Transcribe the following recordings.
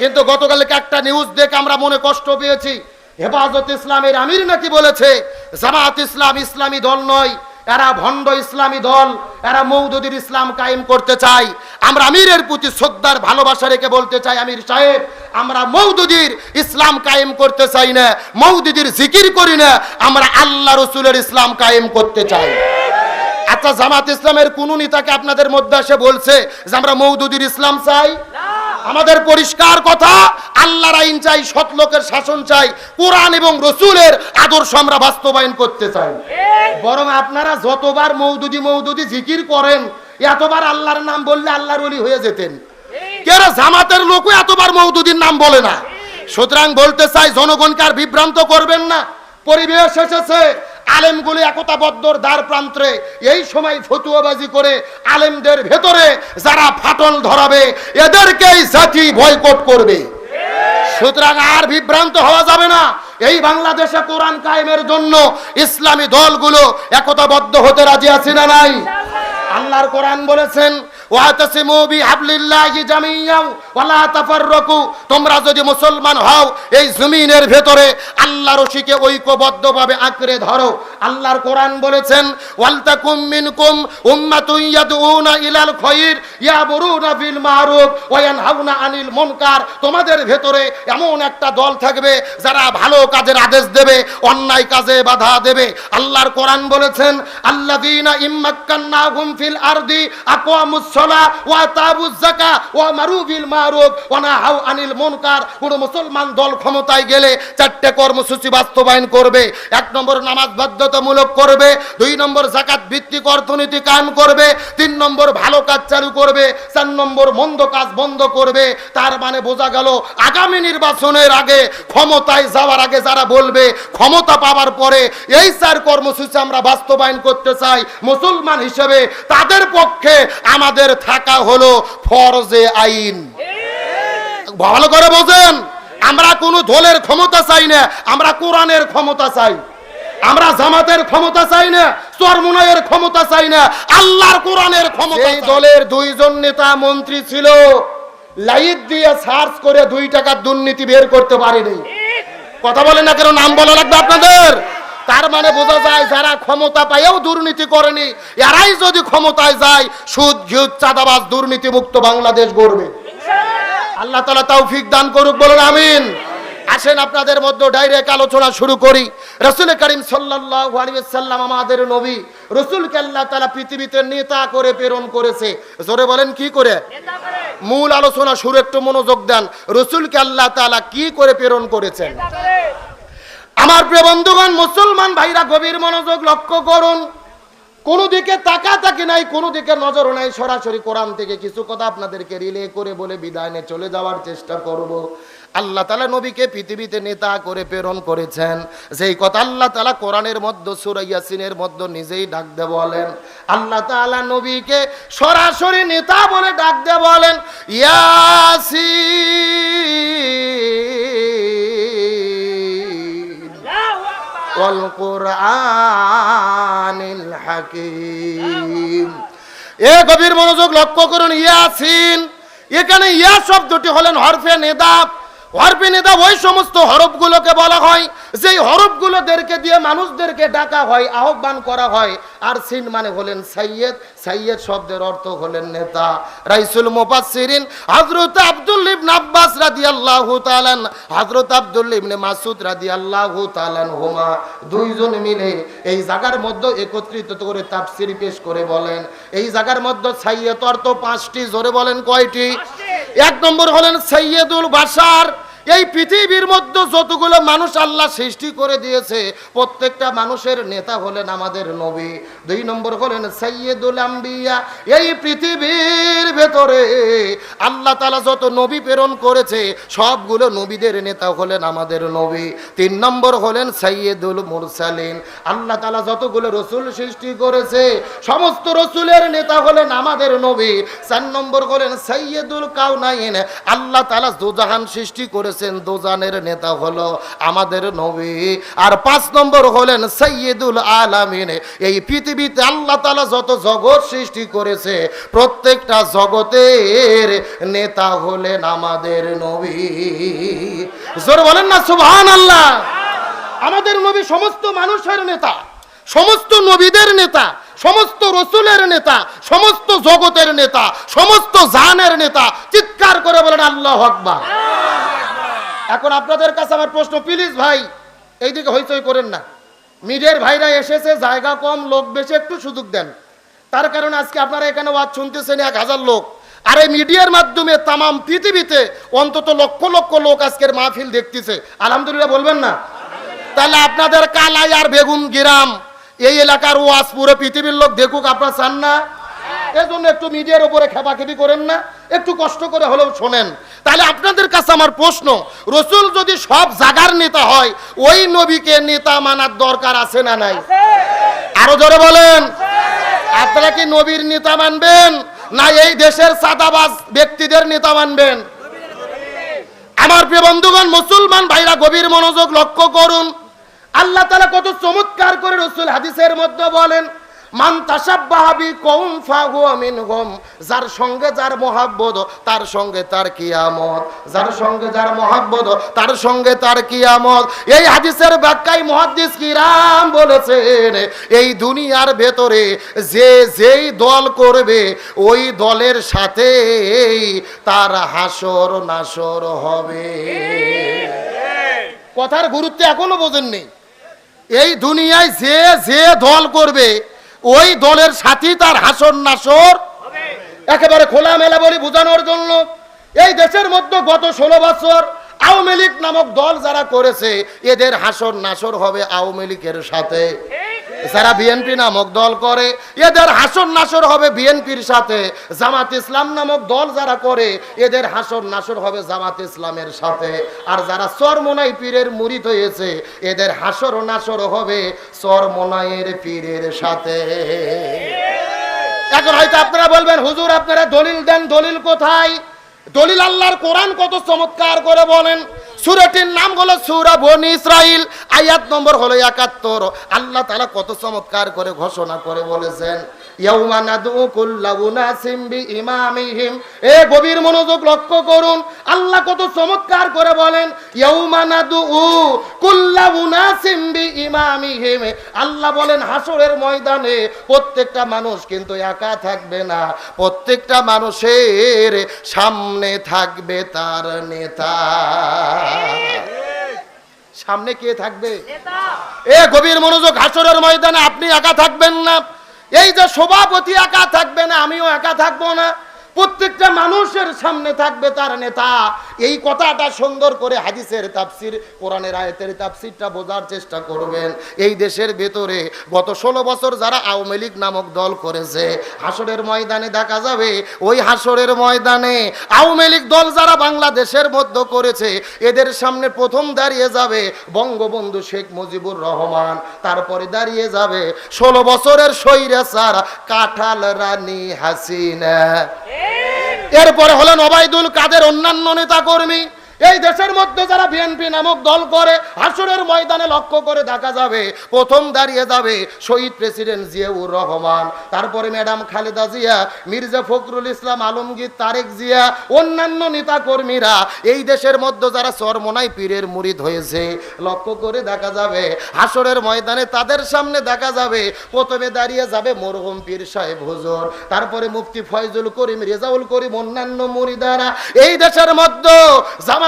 কিন্তু গতকালকে একটা নিউজ দেখে আমরা মনে কষ্ট পেয়েছি। হেফাজত ইসলামের আমির নাকি বলেছে, জামাত ইসলাম ইসলামী দল নয়, এরা ভণ্ড ইসলামী দল, এরা মৌদুদির ইসলাম কায়েম করতে চাই আমরা আমিরের প্রতি শ্রদ্ধার ভালোবাসা রেখে বলতে চাই, আমির সাহেব, আমরা মৌদুদির ইসলাম কায়েম করতে চাই না, মৌদুদির জিকির করি না, আমরা আল্লাহ রসুলের ইসলাম কায়েম করতে চাই। আচ্ছা জামাত ইসলামের কোন নেতাকে আপনাদের মধ্যে এসে বলছে যে আমরা মৌদুদির ইসলাম চাই? আমাদের পরিষ্কার কথা, আল্লাহর আইন চাই, সৎ লোকের শাসন চাই, কোরআন এবং রসুলের আদর্শ আমরা বাস্তবায়ন করতে চাই। বরং আপনারা যতবার মৌদুদি মৌদুদি জিকির করেন, এতবার আল্লাহর নাম বললে আল্লাহর ওলি হয়ে যেতেন। কেন জামাতের লোকও এতবার মৌদুদির নাম বলে না? সুতরাং বলতে চাই, জনগণকে আর বিভ্রান্ত করবেন না। পরিবেশ এসেছে আলেমগুলি একতাবদ্ধর দ্বার প্রান্তে এই সময় ফতুয়াবাজি করে আলেমদের ভেতরে যারা ফাটল ধরাবে, এদেরকেই জাতি বয়কট করবে। সুতরাং আর বিভ্রান্ত হওয়া যাবে না। এই বাংলাদেশে কোরআন কায়েমের জন্য ইসলামী দলগুলো একতাবদ্ধ হতে রাজি আছে না নাই? আল্লাহর কোরআন বলেছেন ওয়াতাসিমু বিহাবলিল্লাহি তোমরা যদি মুসলমান হও, এই জমিনের ভেতরে আল্লাহ রশিকে ঐক্যবদ্ধভাবে আঁকড়ে ধরো। আল্লাহর কোরআন বলেছেন, ওয়ালতাকুম মিনকুম উম্মাতুন ইয়াদউনা ইলাল খায়র ইয়ামুরুনা বিল মারুফ ওয়া ইয়ানহাউনা আনিল মুনকার। তোমাদের ভেতরে এমন একটা দল থাকবে, যারা ভালো কাজের আদেশ দেবে, অন্যায় কাজে বাধা দেবে। আল্লাহর কোরআন বলেছেন, আল্লাযীনা ইম্মাক্কান্নাহুম ফিল আরদি, আকওয়ামুস সালাহ ওয়া তাবুজ ওয়া মারু বিল মারুফ, ওয়া নাহাউ আনিল মুনকার। মুসলমান দল ক্ষমতায় গেলে কর্মসূচি বাস্তবায়ন করবে। এক নম্বর নামাজ বাধ্যতামূলক করবে। দুই নম্বর জাকাত ভিত্তিক অর্থনীতি কায়েম করবে। তিন নম্বর ভালো কাজ চালু করবে। চার নম্বর মন্দ কাজ বন্ধ করবে। তার মানে বোঝা গেল, আগামী নির্বাচনের আগে ক্ষমতায় যাওয়ার আগে যারা বলবে, ক্ষমতা পাওয়ার পরে এই চার কর্মসূচি আমরা বাস্তবায়ন করতে চাই। মুসলমান হিসেবে তাদের পক্ষে আমাদের থাকা হলো ফরজে আইন। ভালো করে বোঝেন আমরা কোনো দলের ক্ষমতা চাই না আমরা কোরআনের ক্ষমতা চাই। আমরা জামাতের ক্ষমতা চাই না চরমুনায়ের ক্ষমতা চাই না আল্লাহর কোরআনের ক্ষমতা এই দলের দুইজন নেতা মন্ত্রী ছিল লাইট দিয়ে সার্চ করে দুই টাকার দুর্নীতি বের করতে পারেনি। কথা বলেন না কেন নাম বলা লাগবে আপনাদের? তার মানে বোঝা যায় যারা ক্ষমতা পাইও দুর্নীতি করেনি এরাই যদি ক্ষমতায় যায় সুদ ঘিউদ চাঁদাবাজ দুর্নীতি মুক্ত বাংলাদেশ গড়বে। আল্লাহ তালা তৌফিক দান করুক বলুন আমিন। আসেন আপনাদের মধ্যে ডাইরেক্ট আলোচনা শুরু করি। রসুল করিম সাল্লাল্লাহু সাল্লাম আমাদের নবী রসুলকে আল্লাহ তালা পৃথিবীতে নেতা করে প্রেরণ করেছে। জোরে বলেন কি করে? মূল আলোচনা শুরু একটু মনোযোগ দেন। রসুলকে আল্লাহ তালা কি করে প্রেরণ করেছেন? আমার প্রিয় বন্ধুগণ, মুসলমান ভাইরা, গভীর মনোযোগ লক্ষ্য করুন। কোনো দিকে তাকা তাকি নাই, কোনো দিকে নজর নাই। সরাসরি কোরআন থেকে কিছু কথা আপনাদেরকে রিলে করে বলে বিদায় নিয়ে চলে যাওয়ার চেষ্টা করব। আল্লাহ তালা নবীকে পৃথিবীতে নেতা করে প্রেরণ করেছেন। যেই কথা আল্লাহ তালা কোরআনের মধ্যে সুরাইয়াসিনের মধ্যে নিজেই ডাক দে বলেন। আল্লাহ তালা নবীকে সরাসরি নেতা বলে ডাক দে বলেন, ইয়াসিন আনিল হাকিম। এ গভীর মনোযোগ লক্ষ্য করুন, ইয়াসিন। এখানে ইয়া শব্দটি হলেন হরফে নেদাব। হরফে নেদাব ওই সমস্ত হরফগুলোকে বলা হয়, যেই হরফগুলোদেরকে দিয়ে মানুষদেরকে ডাকা হয়, আহ্বান করা হয়। আর সিন মানে হলেন সাইয়েদ সাইয়েদ শব্দের অর্থ হলেন নেতা। রাইসুল মুফাসসিরিন হযরত আব্দুল ইবনে আব্বাস রাদিয়াল্লাহু তাআলা হযরত আব্দুল ইবনে মাসউদ রাদিয়াল্লাহু তাআলা হুমা দুইজন মিলে এই জায়গার মধ্যে একত্রিত করে তাফসীর পেশ করে বলেন। এই জায়গার মধ্যে সাইয়েদ অর্থ পাঁচটি জোরে বলেন কয়টি? এক নম্বর হলেন সৈয়দুল বাসার এই পৃথিবীর মধ্যে যতগুলো মানুষ আল্লাহ সৃষ্টি করে দিয়েছে, প্রত্যেকটা মানুষের নেতা হলেন আমাদের নবী। দুই নম্বর হলেন সৈয়দুল আম্বিয়া। এই পৃথিবীর ভেতরে আল্লাহ তালা যত নবী প্রেরণ করেছে, সবগুলো নবীদের নেতা হলেন আমাদের নবী। তিন নম্বর হলেন সৈয়দুল মুরসালিন। আল্লাহ তালা যতগুলো রসুল সৃষ্টি করেছে, সমস্ত রসুলের নেতা হলেন আমাদের নবী। চার নম্বর হলেন সৈয়দুল কাউনাইন আল্লাহ তালা দুজাহান সৃষ্টি করে বলেছেন, দুজানের নেতা হলো আমাদের নবী। আর পাঁচ নম্বর হলেন সৈয়দুল আলামিন। এই পৃথিবীতে আল্লাহ তালা যত জগৎ সৃষ্টি করেছে, প্রত্যেকটা জগতের নেতা হলেন আমাদের নবী। জোর বলেন না সুবহান আল্লাহ আমাদের নবী সমস্ত মানুষের নেতা, সমস্ত নবীদের নেতা, সমস্ত রসুলের নেতা, সমস্ত জগতের নেতা, সমস্ত জানের নেতা। চিৎকার করে বলেন, আল্লাহ আকবার। এখন আপনাদের কাছে আমার প্রশ্ন প্লিজ ভাই, এইদিকে হইচই করেন না। মিডিয়ার ভাইরা এসেছে, জায়গা কম, লোক বেশি, একটু সুযোগ দেন। তার কারণে আজকে আপনারা এখানে ওয়াজ শুনতেছেন এক হাজার লোক। আর এই মিডিয়ার মাধ্যমে তামাম পৃথিবীতে অন্তত লক্ষ লক্ষ লোক আজকের মাহফিল দেখতেছে। আলহামদুলিল্লাহ বলবেন না? তাহলে আপনাদের কালাই আর বেগুন গ্রাম, এই এলাকার ওয়াজ পুরো পৃথিবীর লোক দেখুক, আপনারা চান না? এর জন্য একটু মিডিয়ার উপরে খেপাখেপি করেন না একটু কষ্ট করে হলেও শোনেন। তাহলে আপনাদের কাছে আমার প্রশ্ন রসুল যদি সব জাগার নেতা হয় ওই নবীকে নেতা মানার দরকার আছে না নাই? আরও জোরে বলেন। আপনারা কি নবীর নেতা মানবেন না এই দেশের সাদাবাজ ব্যক্তিদের নেতা মানবেন? আমার প্রিয় বন্ধুগণ মুসলমান ভাইরা গভীর মনোযোগ লক্ষ্য করুন। আল্লাহ তালা কত চমৎকার করে রসুল হাদিসের মধ্যে বলেন মান তাসাব্বাহাবি যার সঙ্গে যার মহাব্বত, তার সঙ্গে তার কিয়ামত। যার সঙ্গে যার মহাব্বত, তার সঙ্গে তার কিয়ামত। এই হাদিসের ব্যাখ্যায় মুহাদ্দিস কিরাম বলেছেন, এই দুনিয়ার ভেতরে যে যেই দল করবে, ওই দলের সাথে তার হাসর নাসর হবে। কথার গুরুত্ব এখনও বোঝেননি। এই দুনিয়ায় যে যে দল করবে ওই দলের সাথী তার হাসন নাসর। একেবারে খোলামেলা বলি বোঝানোর জন্য এই দেশের মধ্যে গত ষোলো বছর আওয়ামী লীগ নামক দল যারা করেছে এদের হাসর নাসর হবে আওয়ামী লীগের সাথে। যারা বিএনপি নামক দল করে, এদের হাসর নাসর হবে বিএনপির সাথে। জামাত ইসলাম নামক দল যারা করে, এদের হাসর নাসর হবে জামাত ইসলামের সাথে। আর যারা চরমোনাই পীরের মুরিদ হয়েছে, এদের হাসর নাসর হবে চরমোনাইয়ের পীরের সাথে। এখন হয়তো আপনারা বলবেন, হুজুর, আপনারা দলিল দেন, দলিল কোথায়? দলিল আল্লাহর কোরআন কত চমৎকার করে বলেন। সুরেটির নাম হলো সুরা বনি ইসরাইল আয়াত নম্বর হলো একাত্তর। আল্লাহ তালা কত চমৎকার করে ঘোষণা করে বলেছেন। এ গভীর মনোযোগ লক্ষ্য করুন। আল্লাহ কত চমৎকার করে বলেন আল্লাহ বলেন হাসরের ময়দানে প্রত্যেকটা মানুষ কিন্তু একা থাকবে না। প্রত্যেকটা মানুষের সামনে থাকবে তার নেতা। সামনে কে থাকবে? এ গভীর মনোযোগ হাসরের ময়দানে আপনি একা থাকবেন না। এই যে সভাপতি একা থাকবে না আমিও একা থাকব না। প্রত্যেকটা মানুষের সামনে থাকবে তার নেতা। এই কথাটা সুন্দর করে হাদিসের তাফসির, কোরআনের আয়তের তাফসিরটা বোঝার চেষ্টা করবেন। এই দেশের ভেতরে গত ষোলো বছর যারা আওয়ামী লীগ নামক দল করেছে, হাসরের ময়দানে দেখা যাবে, ওই হাসরের ময়দানে আওয়ামী লীগ দল যারা বাংলাদেশের মধ্যে করেছে, এদের সামনে প্রথম দাঁড়িয়ে যাবে বঙ্গবন্ধু শেখ মুজিবুর রহমান। তারপরে দাঁড়িয়ে যাবে ষোলো বছরের স্বৈরাচার কাঁঠাল রানী হাসিনা। এরপরে হলেন ওবায়দুল কাদের অন্যান্য নেতা কর্মী এই দেশের মধ্যে যারা বিএনপি নামক দল করে, হাসরের ময়দানে লক্ষ্য করে দেখা যাবে, প্রথম দাঁড়িয়ে যাবে শহীদ প্রেসিডেন্ট জিয়াউর রহমান, তারপরে ম্যাডাম খালেদা জিয়া, মির্জা ফখরুল ইসলাম, আলমগীর, তারেক জিয়া, অন্যান্য নেতা কর্মীরা এই দেশের মধ্যে যারা চরমোনাই পীরের মুরিদ হয়েছে, লক্ষ্য করে দেখা যাবে, হাসরের ময়দানে তাদের সামনে দেখা যাবে, প্রথমে দাঁড়িয়ে যাবে মরহুম পীর সাহেব হুজুর, তারপরে মুফতি ফয়জুল করিম, রেজাউল করিম, অন্যান্য মুরিদারা, এই দেশের মধ্যে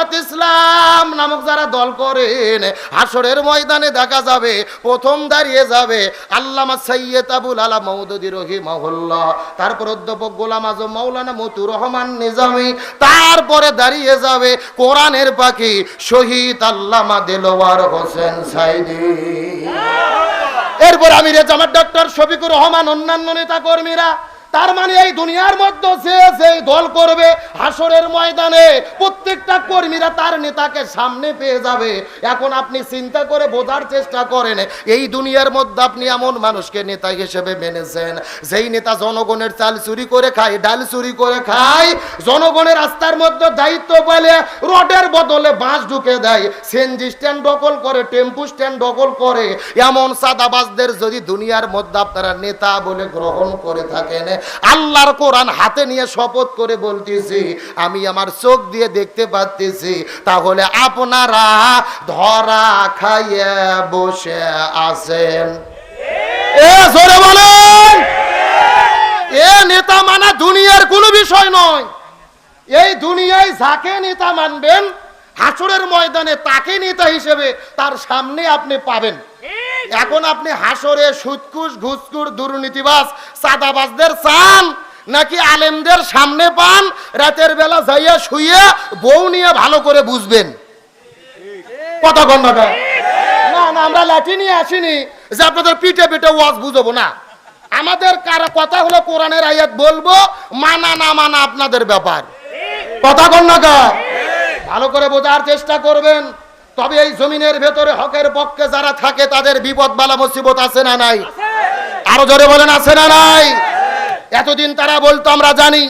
জামাত ইসলাম নামক যারা দল করেন হাসরের ময়দানে দেখা যাবে, প্রথম দাঁড়িয়ে যাবে আল্লামা সৈয়দ আবুল আলা মৌদুদি রহিমাহুল্লাহ, তারপর অধ্যাপক গোলাম আজম মৌলানা মতুর রহমান নিজামী, তারপরে দাঁড়িয়ে যাবে কোরআনের পাখি শহীদ আল্লামা দেলোয়ার হোসেন সাইদি। এরপর আমি রেজামার ডক্টর শফিকুর রহমান, অন্যান্য নেতা কর্মীরা তার মানে এই দুনিয়ার মধ্যে যে যে দল করবে হাসরের ময়দানে প্রত্যেকটা কর্মীরা তার নেতাকে সামনে পেয়ে যাবে। এখন আপনি চিন্তা করে বোঝার চেষ্টা করেন, এই দুনিয়ার মধ্যে আপনি এমন মানুষকে নেতা হিসেবে মেনেছেন। যেই নেতা জনগণের চাল চুরি করে খায়, ডাল চুরি করে খায়, জনগণের রাস্তার মধ্যে দায়িত্ব পেলে রডের বদলে বাঁশ ঢুকে দেয়। সেনজি স্ট্যান্ড দখল করে, টেম্পু স্ট্যান্ড দখল করে, এমন সাদাবাজদের যদি দুনিয়ার মধ্যে আপনারা নেতা বলে গ্রহণ করে থাকেন, আল্লাহর কোরআন হাতে নিয়ে শপথ করে বলতেছি আমি আমার চোখ দিয়ে দেখতে পাচ্তেছি তাহলে আপনারা ধরা খাইয়ে বসে আছেন। এ জোরে বলেন। এ নেতা মানা দুনিয়ার কোনো বিষয় নয়। এই দুনিয়ায় যাকে নেতা মানবেন, হাসরের ময়দানে তাকে নেতা হিসেবে তার সামনে আপনি পাবেন। এখন আপনি হাসরে সুৎকুস ঘুসকুর দুর্নীতিবাজ সাদাবাজদের চান নাকি আলেমদের সামনে পান, রাতের বেলা যাইয়া শুইয়া বউ নিয়ে ভালো করে বুঝবেন? কথা কন না না, আমরা লাঠি নিয়ে আসিনি, যে আপনাদের পিঠে পিঠে ওয়াজ বুঝব না। আমাদের কার কথা হলো কোরআনের আয়াত বলব, মানা না মানা আপনাদের ব্যাপার। কথা না ভালো করে বোঝার চেষ্টা করবেন। তবে এই জমিনের ভেতরে হকের পক্ষে যারা থাকে, তাদের বিপদ বালা মুসিবত আছে না নাই? আরও জোরে বলেন, আছে না নাই? এতদিন তারা বলতো, আমরা জানি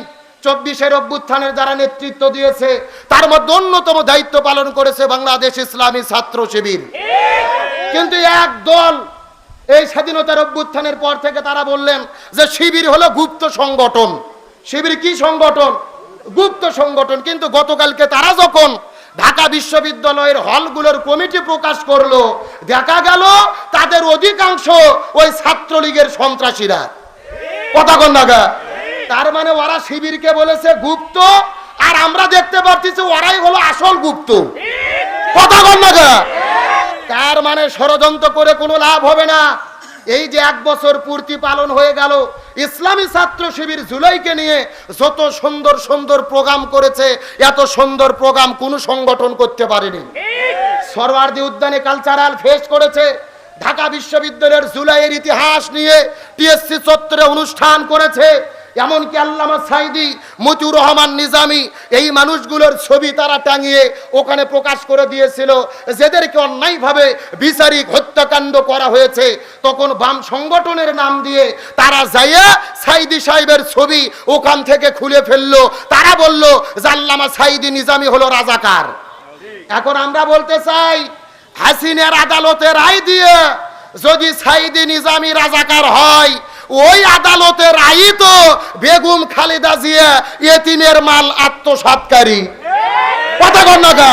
চব্বিশের অভ্যুত্থানের যারা নেতৃত্ব দিয়েছে, তার মধ্যে অন্যতম দায়িত্ব পালন করেছে বাংলাদেশ ইসলামী ছাত্র শিবির। কিন্তু এক দল এই স্বাধীনতার অভ্যুত্থানের পর থেকে তারা বললেন যে শিবির হলো গুপ্ত সংগঠন। শিবির কি সংগঠন? গুপ্ত সংগঠন। কিন্তু গতকালকে তারা যখন ঢাকা বিশ্ববিদ্যালয়ের হলগুলোর কমিটি প্রকাশ করল, দেখা গেল তাদের অধিকাংশ ওই ছাত্রলীগের সন্ত্রাসীরা। কথা কন নাগা তার মানে ওরা শিবিরকে বলেছে গুপ্ত, আর আমরা দেখতে পাচ্ছি ওরাই হলো আসল গুপ্ত। কথা কন নাগা তার মানে ষড়যন্ত্র করে কোনো লাভ হবে না। এই যে এক বছর পূর্তি পালন হয়ে গেল, ইসলামী ছাত্র শিবির জুলাইকে নিয়ে যত সুন্দর সুন্দর প্রোগ্রাম করেছে, এত সুন্দর প্রোগ্রাম কোনো সংগঠন করতে পারেনি। সরওয়ার্দী উদ্যানে কালচারাল ফেস্ট করেছে ঢাকা বিশ্ববিদ্যালয়ের জুলাইয়ের ইতিহাস নিয়ে টিএসসি চত্বরে অনুষ্ঠান করেছে। এমনকি আল্লামা সাইদি, মতিউর রহমান নিজামি এই মানুষগুলোর ছবি তারা টাঙিয়ে ওখানে প্রকাশ করে দিয়েছিল। যাদেরকে অন্যায়ভাবে বিচারিক হত্যাকাণ্ড করা হয়েছে, তখন বাম সংগঠনের নাম দিয়ে তারা যাইয়া সাইদি সাহেবের ছবি ওখান থেকে খুলে ফেলল। তারা বলল যে আল্লামা সাইদি নিজামি হলো রাজাকার। এখন আমরা বলতে চাই হাসিনের আদালতে রায় দিয়ে যদি সাইদি নিজামি রাজাকার হয়, ওই আদালতে রায় তো বেগম খালেদা জিয়া এতিমের মাল আত্মসাৎকারী কথা কন না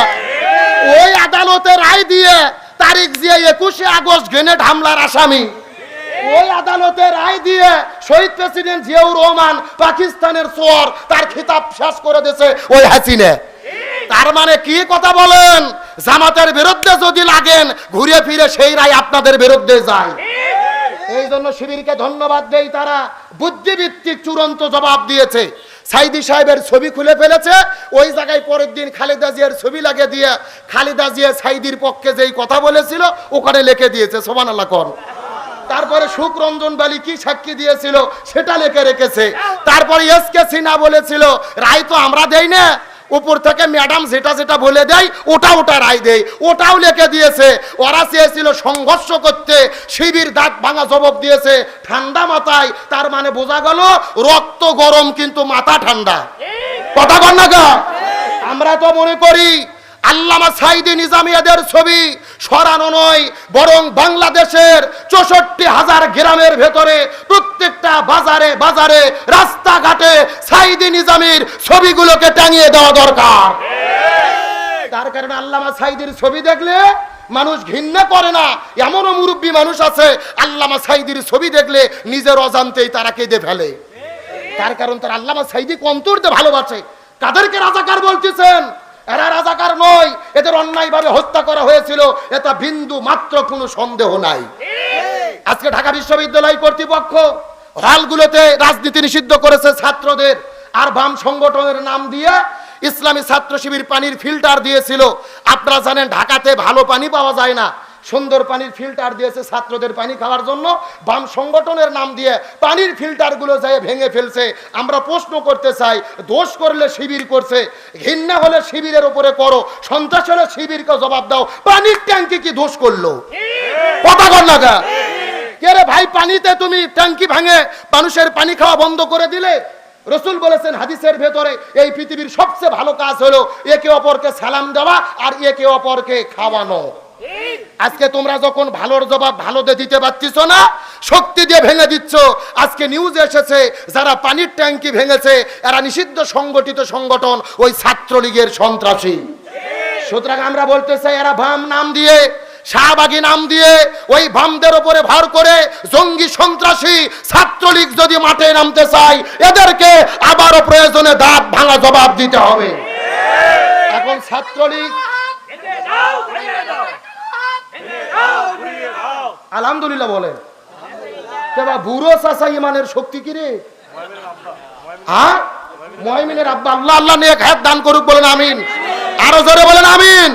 ওই আদালতে রায় দিয়ে তারিখ দিয়ে একুশে আগস্ট গ্রেনেড হামলার আসামি। ওই আদালতে রায় দিয়ে শহীদ প্রেসিডেন্ট জিয়াউর রহমান পাকিস্তানের চোর তার খিতাব শেষ করে দিয়েছে ওই হাসিনে। তার মানে কি কথা বলেন? জামাতের বিরুদ্ধে যদি লাগেন, ঘুরে ফিরে সেই রায় আপনাদের বিরুদ্ধে যায়। এই জন্য শিবিরকে ধন্যবাদ দেই তারা। বুদ্ধিভিত্তিক চূড়ান্ত জবাব দিয়েছে। সাইদি সাহেবের ছবি খুলে ফেলেছে। ওই জায়গায় পরের দিন খালেদা জিয়ার ছবি লাগিয়ে দিয়ে খালেদা জিয়া সাইদির পক্ষে যেই কথা বলেছিল, ওখানে লিখে দিয়েছে সোমান আল্লাহ কর। তারপরে সুখরঞ্জন বালি কি সাক্ষী দিয়েছিল, সেটা লেখে রেখেছে। তারপরে এস কে সিনহা বলেছিল, রায় তো আমরা দেই না উপর থেকে ম্যাডাম যেটা যেটা বলে দেয়, ওটা ওটা রায় দেয়। ওটাও লেখে দিয়েছে, ওরা চেয়েছিল সংঘর্ষ করতে, শিবির দাঁত ভাঙা জবাব দিয়েছে, ঠান্ডা মাথায়, তার মানে বোঝা গেল রক্ত গরম কিন্তু মাথা ঠান্ডা। কথা কর না আমরা তো মনে করি আল্লামা সাইদি নিজামিয়াদের ছবি সরানো নয়, বরং বাংলাদেশের চৌষট্টি হাজার গ্রামের ভেতরে প্রত্যেকটা বাজারে বাজারে, রাস্তাঘাটে সাইদি নিজামির ছবিগুলোকে টাঙিয়ে দেওয়া দরকার। তার কারণে আল্লামা সাইদির ছবি দেখলে মানুষ ঘৃণা করে না। এমনও মুরব্বী মানুষ আছে, আল্লামা সাইদির ছবি দেখলে নিজের অজান্তেই তারা কেঁদে ফেলে। তার কারণ তার আল্লামা সাইদি অন্তরতে ভালোবাসে। কাদেরকে রাজাকার বলতেছেন? এরা রাজাকার নয়। এদের অন্যায়ভাবে হত্যা করা হয়েছিল। এটা বিন্দু মাত্র কোনো সন্দেহ নাই। আজকে ঢাকা বিশ্ববিদ্যালয় কর্তৃপক্ষ হলগুলোতে রাজনীতি নিষিদ্ধ করেছে ছাত্রদের। আর বাম সংগঠনের নাম দিয়ে ইসলামী ছাত্র শিবির পানির ফিল্টার দিয়েছিল। আপনারা জানেন, ঢাকাতে ভালো পানি পাওয়া যায় না। সুন্দর পানির ফিল্টার দিয়েছে ছাত্রদের পানি খাওয়ার জন্য। বাম সংগঠনের নাম দিয়ে পানির ফিল্টারগুলো যায় ভেঙে ফেলছে, আমরা প্রশ্ন করতে চাই, দোষ করলে শিবির করছে, ঘৃণা হলে শিবিরের উপরে করো, সন্ত্রাস হলে শিবিরকে জবাব দাও, পানির ট্যাঙ্কি কি দোষ করল? কথা কর না কে ভাই, পানিতে তুমি ট্যাঙ্কি ভাঙে, মানুষের পানি খাওয়া বন্ধ করে দিলে? রসুল বলেছেন, হাদিসের ভেতরে এই পৃথিবীর সবচেয়ে ভালো কাজ হলো একে অপরকে সালাম দেওয়া আর একে অপরকে খাওয়ানো। আজকে তোমরা যখন ভালোর জবাব ভালো দিয়ে দিতে পারছিস না, শক্তি দিয়ে ভেঙে দিচ্ছ। আজকে নিউজ এসেছে, যারা পানির ট্যাঙ্কি ভেঙেছে, এরা নিষিদ্ধ সংগঠিত সংগঠন, ওই ছাত্রলীগের সন্ত্রাসী। সুতরাং আমরা বলতে চাই, এরা বাম নাম দিয়ে, শাহবাগী নাম দিয়ে, ওই ভামদের ওপরে ভর করে জঙ্গি সন্ত্রাসী ছাত্রলীগ যদি মাঠে নামতে চায়, এদেরকে আবারও প্রয়োজনে দাঁত ভাঙা জবাব দিতে হবে। এখন ছাত্রলীগ আলহামদুলিল্লাহ বলেন। বুড়ো চাষা ইমানের শক্তি কি রে? হ্যাঁ? ময়মিনের আব্বা আল্লাহ আল্লাহ নিয়ে হাত দান করুক বলেন, আমিন। আরও জোরে বলেন, আমিন।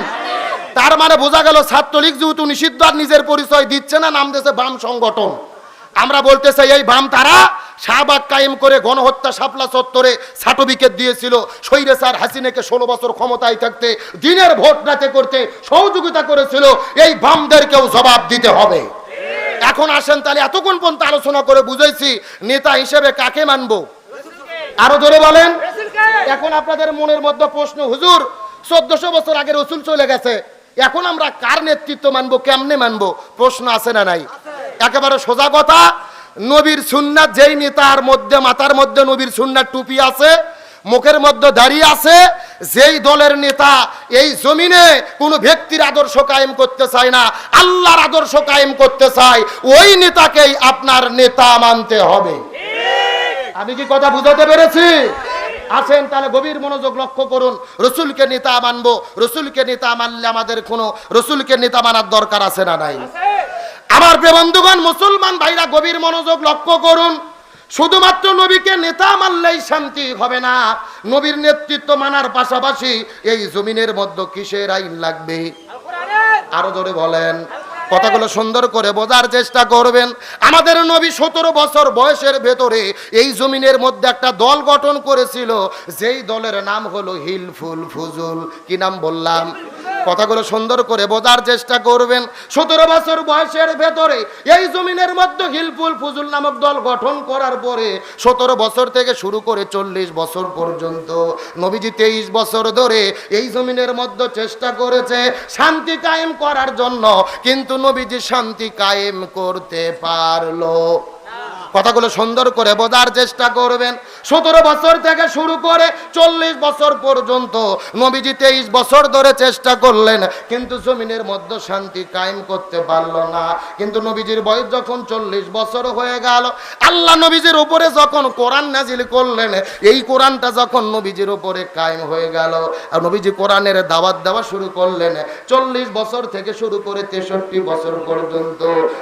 তার মানে বোঝা গেল ছাত্রলীগ যেহেতু নিষিদ্ধ আর নিজের পরিচয় দিচ্ছে না, নাম দিয়েছে বাম সংগঠন। আমরা বলতে চাই, এই বাম তারা শাহবাগ কায়েম করে গণহত্যা শাপলা চত্বরে সার্টিফিকেট দিয়েছিল। সৈরে স্যার হাসিনাকে ষোলো বছর ক্ষমতায় থাকতে, দিনের ভোট রাতে করতে সহযোগিতা করেছিল। এই বামদেরকেও জবাব দিতে হবে। এখন আসেন, তাহলে এতক্ষণ পর্যন্ত আলোচনা করে বুঝাইছি, নেতা হিসেবে কাকে মানবো? আরও ধরে বলেন। এখন আপনাদের মনের মধ্যে প্রশ্ন, হুজুর, চোদ্দশো বছর আগে রসুল চলে গেছে, এখন আমরা কার নেতৃত্ব মানবো, কেমনে মানবো? প্রশ্ন আছে না নাই? একেবারে সোজা কথা, নবীর সুন্নাত যেই নেতার মধ্যে মাথার মধ্যে নবীর সুন্নাত টুপি আছে, মুখের মধ্যে দাঁড়িয়ে আছে যেই দলের নেতা এই জমিনে কোনো ব্যক্তির আদর্শ কায়েম করতে চায় না আল্লাহর আদর্শ কায়েম করতে চায় ওই নেতাকেই আপনার নেতা মানতে হবে। আমি কি কথা বুঝাতে পেরেছি? আছেন তাহলে গভীর মনোযোগ লক্ষ্য করুন রসুলকে নেতা মানবো রসুলকে নেতা মানলে আমাদের কোনো রসুলকে নেতা মানার দরকার আছে না নাই? আমার বন্ধুগণ মুসলমান ভাইরা গভীর মনোযোগ লক্ষ্য করুন শুধুমাত্র নবীকে নেতা মানলেই শান্তি হবে না। নবীর নেতৃত্ব মানার পাশাপাশি এই জমিনের মধ্যে কিসের আইন লাগবে? আরও ধরে বলেন। কথাগুলো সুন্দর করে বোঝার চেষ্টা করবেন। আমাদের নবী সতেরো বছর বয়সের ভেতরে এই জমিনের মধ্যে একটা দল গঠন করেছিল। যেই দলের নাম হলো হিলফুল ফুজুল। কি নাম বললাম? কথাগুলো সুন্দর করে বোঝার চেষ্টা করবেন। সতেরো বছর বয়সের ভেতরে এই জমিনের মধ্যে হিলফুল ফুজুল নামক দল গঠন করার পরে সতেরো বছর থেকে শুরু করে চল্লিশ বছর পর্যন্ত নবীজি তেইশ বছর ধরে এই জমিনের মধ্যে চেষ্টা করেছে শান্তি কায়েম করার জন্য, কিন্তু নবীজি শান্তি কায়েম করতে পারল। কথাগুলো সুন্দর করে বোঝার চেষ্টা করবেন। সতেরো বছর থেকে শুরু করে চল্লিশ বছর পর্যন্ত নবীজি তেইশ বছর ধরে চেষ্টা করলেন, কিন্তু জমিনের মধ্যে শান্তি কায়েম করতে পারল না। কিন্তু নবীজির বয়স যখন চল্লিশ বছর হয়ে গেল, আল্লাহ নবীজির উপরে যখন কোরআন নাজিল করলেন, এই কোরআনটা যখন নবীজির উপরে কায়েম হয়ে গেল, আর নবীজি কোরআনের দাওয়াত দেওয়া শুরু করলেন, চল্লিশ বছর থেকে শুরু করে তেষট্টি বছর পর্যন্ত,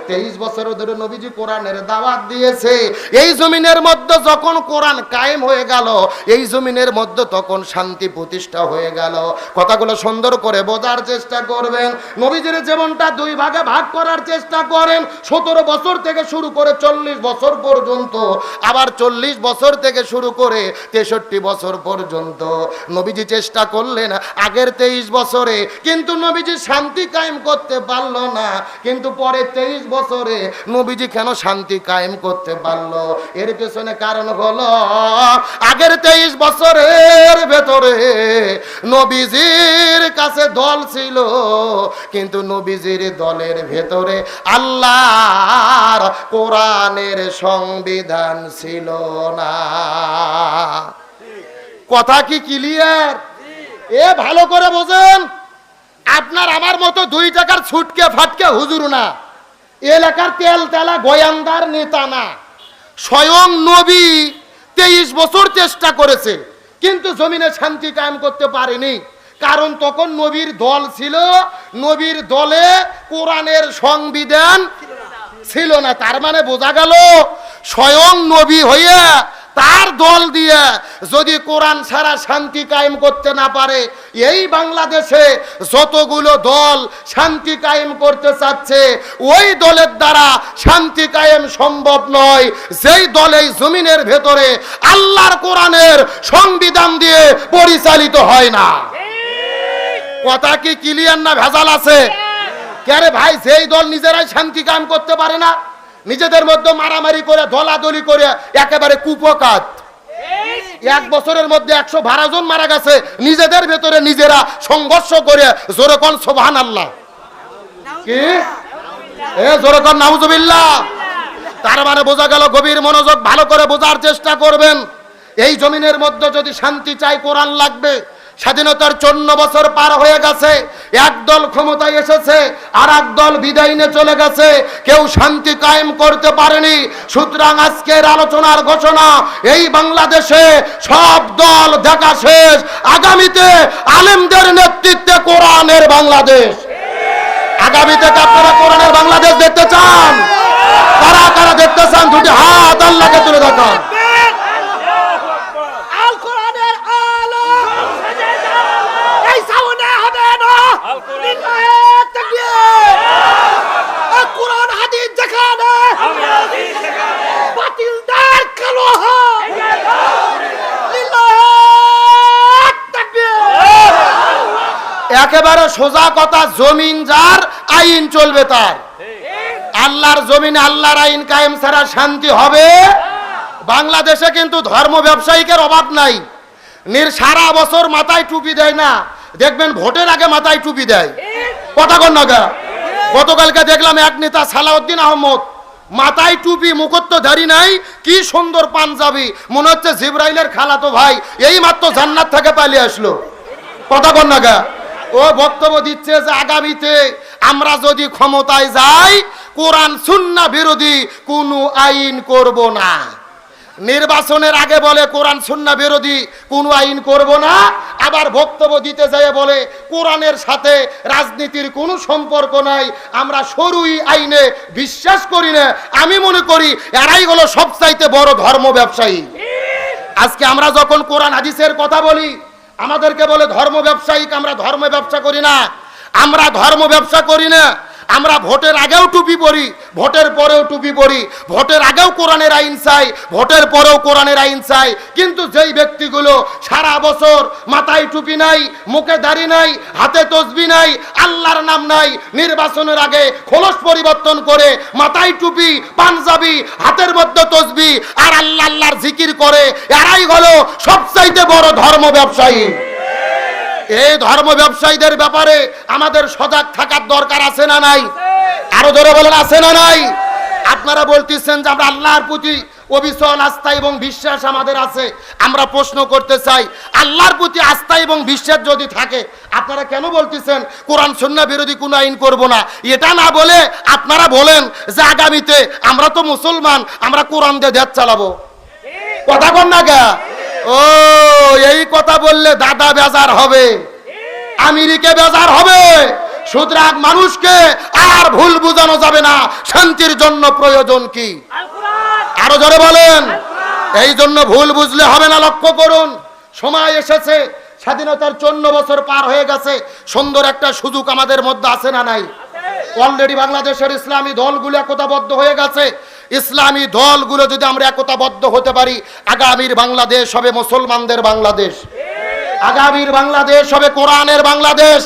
তেইশ বছর ধরে নবীজি কোরআনের দাওয়াত দিয়েছে। এই জমিনের মধ্যে যখন কোরআন কায়েম হয়ে গেল, এই জমিনের মধ্যে তখন শান্তি প্রতিষ্ঠা হয়ে গেল। কথাগুলো সুন্দর করে বোঝার চেষ্টা করবেন। নবীজির জীবনটা দুই ভাগে ভাগ করার চেষ্টা করেন। সতেরো বছর থেকে শুরু করে চল্লিশ বছর পর্যন্ত, আবার চল্লিশ বছর থেকে শুরু করে তেষট্টি বছর পর্যন্ত। নবীজি চেষ্টা করলেন আগের তেইশ বছরে, কিন্তু নবীজি শান্তি কায়েম করতে পারল না। কিন্তু পরে তেইশ বছরে নবীজি কেন শান্তি কায়েম করতে পারল। এর পেছনে কারণ হলো, আগের তেইশ বছরের ভেতরে নবীজির কাছে দল ছিল, কিন্তু নবীজির দলের ভেতরে আল্লাহর কোরআনের সংবিধান ছিল না। কথা কি ক্লিয়ার এ ভালো করে বোঝেন, আপনার আমার মতো দুই টাকার ছুটকে ফাটকে হুজুর না। এলাকার তেল তেলা গয়ান্দার নেতা না। স্বয়ং নবী তেইশ বছর চেষ্টা করেছে, কিন্তু জমিনে শান্তি কায়েম করতে পারেনি। কারণ তখন নবীর দল ছিল, নবীর দলে কোরআনের সংবিধান ছিল না। তার মানে বোঝা গেল, স্বয়ং নবী হইয়া তার দল দিয়ে যদি কোরআন ছাড়া শান্তি কায়েম করতে না পারে এই বাংলাদেশে যতগুলো দল শান্তি কায়েম করতে চাচ্ছে ওই দলের দ্বারা শান্তি কায়েম সম্ভব নয়। যেই দল এই জমিনের ভেতরে আল্লাহর কোরআনের সংবিধান দিয়ে পরিচালিত হয় না। কথা কি ক্লিয়ার না ভেজাল আছে? কেরে ভাই যেই দল নিজেরাই শান্তি কায়েম করতে পারে না? নিজেদের মধ্যে মারামারি করে দলাদলি করে, একেবারে কুপকাত। এক বছরের মধ্যে একশো বারো জন মারা গেছে, নিজেদের ভেতরে নিজেরা সংঘর্ষ করে, জোরে কন সোভান আল্লাহ কি? এ, জোরে কন তার মানে বোঝা গেল গভীর মনোযোগ ভালো করে বোঝার চেষ্টা করবেন। এই জমিনের মধ্যে যদি শান্তি চাই, কোরআন লাগবে। স্বাধীনতার চন্ন বছর পার হয়ে গেছে। এক দল ক্ষমতায় এসেছে আর দল বিদায় নিয়ে চলে গেছে। কেউ শান্তি কায়েম করতে পারেনি। সুতরাং আজকের আলোচনার ঘোষণা, এই বাংলাদেশে সব দল দেখা শেষ। আগামীতে আলেমদের নেতৃত্বে কোরআনের বাংলাদেশ। আগামীতে আপনারা কোরআনের বাংলাদেশ দেখতে চান? কারা কারা দেখতে চান দুটি হাত আল্লাহকে তুলে দেখান আল কোরআনের আলো এই সাউন্ডে হবে না লিল্লাহে তাকবীর এই কোরআন হাদিস যেখানে বাতিলদার কালো হয় লিল্লাহে তাকবীর একেবারে সোজা কথা, জমিন যার, আইন চলবে তার। আল্লাহর জমিনে আল্লাহর আইন কায়েম ছাড়া শান্তি হবে। বাংলাদেশে কিন্তু ধর্ম ব্যবসায়িকের অভাব নাই। নির সারা বছর মাথায় টুপি দেয় না। দেখবেন ভোটের আগে মাথায় টুপি দেয়। কথা কন না গতকালকে দেখলাম এক নেতা সালাউদ্দিন আহমদ, মাথায় টুপি, মুখত্ব ধারি নাই, কি সুন্দর পাঞ্জাবি। মনে হচ্ছে জিব্রাইলের খালাতো ভাই। এই মাত্র জান্নাত থেকে পালিয়ে আসলো। কথা কন না গা? ও বক্তব্য দিচ্ছে যে আগামীতে আমরা যদি ক্ষমতায় যাই, কোরআন সুন্না বিরোধী কোনো আইন করব না। নির্বাচনের আগে বলে কোরআন সুন্না বিরোধী কোনো আইন করব না, আবার বক্তব্য দিতে যায় বলে কোরআনের সাথে রাজনীতির কোনো সম্পর্ক নাই, আমরা সরুই আইনে বিশ্বাস করি না। আমি মনে করি এরাই হলো সবচাইতে বড় ধর্ম ব্যবসায়ী। আজকে আমরা যখন কোরআন হাদিসের কথা বলি আমাদেরকে বলে ধর্ম ব্যবসায়িক আমরা ধর্ম ব্যবসা করি না। আমরা ধর্ম ব্যবসা করি না। আমরা ভোটের আগেও টুপি পরি, ভোটের পরেও টুপি পরি, ভোটের আগেও কোরআনের আইন চাই, ভোটের পরেও কোরআনের আইন চাই, কিন্তু যেই ব্যক্তিগুলো সারা বছর মাথায় টুপি নাই, মুখে দাড়ি নাই, হাতে তসবি নাই, আল্লাহর নাম নাই, নির্বাচনের আগে খোলস পরিবর্তন করে মাথায় টুপি, পাঞ্জাবি, হাতের মধ্যে তসবি, আর আল্লাহ আল্লাহর জিকির করে, এরাই হলো সবচাইতে বড় ধর্ম ব্যবসায়ী। এই ধর্ম ব্যবসায়ীদের ব্যাপারে আমাদের সজাগ থাকার দরকার আছে না নাই? আরও ধরে বলেন, আছে না নাই? আপনারা বলতেছেন যে আমরা আল্লাহর প্রতি অবিচল আস্থা এবং বিশ্বাস আমাদের আছে। আমরা প্রশ্ন করতে চাই, আল্লাহর প্রতি আস্থা এবং বিশ্বাস যদি থাকে, আপনারা কেন বলতেছেন কোরআন সন্না বিরোধী কোনো আইন করব না? এটা না বলে আপনারা বলেন যে আগামীতে আমরা তো মুসলমান, আমরা কোরআন দিয়ে দেশ চালাবো। কথা কন না গা। ও, এই কথা বললে দাদা বেজার হবে। আমেরিকা বেজার হবে। সুতরাং মানুষকে আর ভুল বোঝানো যাবে না। শান্তির জন্য প্রয়োজন কি? আরও জোরে বলেন। এই জন্য ভুল বুঝলে হবে না, লক্ষ্য করুন। সময় এসেছে, স্বাধীনতার চন্ন বছর পার হয়ে গেছে। সুন্দর একটা সুযোগ আমাদের মধ্যে আছে না নাই? অলরেডি বাংলাদেশের ইসলামী দলগুলো একতাবদ্ধ হয়ে গেছে। ইসলামী দলগুলো যদি আমরা একতাবদ্ধ হতে পারি, আগামীর বাংলাদেশ হবে মুসলমানদের বাংলাদেশ। আগামীর বাংলাদেশ হবে কোরআনের বাংলাদেশ।